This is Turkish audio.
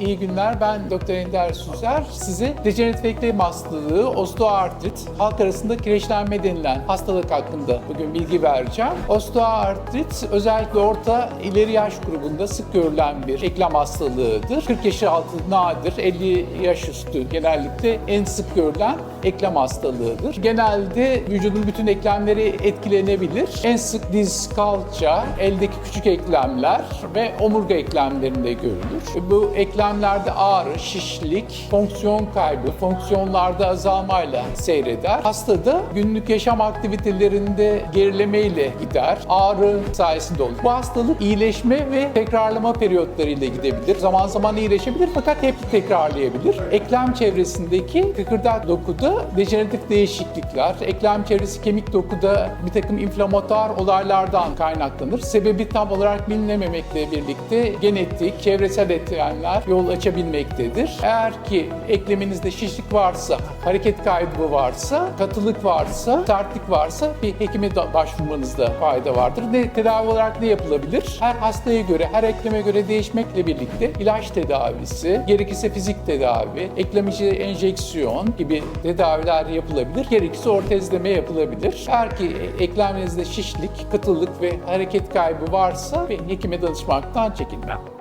İyi günler. Ben Dr. Ender Süzer. Size dejeneratif eklem hastalığı, osteoartrit, halk arasında kireçlenme denilen hastalık hakkında bugün bilgi vereceğim. Osteoartrit özellikle orta ileri yaş grubunda sık görülen bir eklem hastalığıdır. 40 yaş altı nadir, 50 yaş üstü genellikle en sık görülen eklem hastalığıdır. Genelde vücudun bütün eklemleri etkilenebilir. En sık diz, kalça, eldeki küçük eklemler ve omurga eklemlerinde görülür. Bu eklemlerde ağrı, şişlik, fonksiyon kaybı, fonksiyonlarda azalmayla seyreder. Hastada günlük yaşam aktivitelerinde gerilemeyle gider. Ağrı sayesinde olur. Bu hastalık iyileşme ve tekrarlama periyotlarıyla gidebilir. Zaman zaman iyileşebilir fakat hep tekrarlayabilir. Eklem çevresindeki kıkırdak dokuda dejeneratif değişiklikler, eklem çevresi kemik dokuda bir takım inflamatuar olaylardan kaynaklanır. Sebebi tam olarak bilinememekle birlikte genetik, çevresel etkenler yol açabilmektedir. Eğer ki ekleminizde şişlik varsa, hareket kaybı varsa, katılık varsa, sertlik varsa bir hekime da başvurmanızda fayda vardır. Ne, tedavi olarak ne yapılabilir? Her hastaya göre, her ekleme göre değişmekle birlikte ilaç tedavisi, gerekirse fizik tedavi, eklem içi enjeksiyon gibi tedaviler yapılabilir. Gerekirse ortezleme yapılabilir. Eğer ki ekleminizde şişlik, katılık ve hareket kaybı varsa bir hekime danışmaktan çekinmem.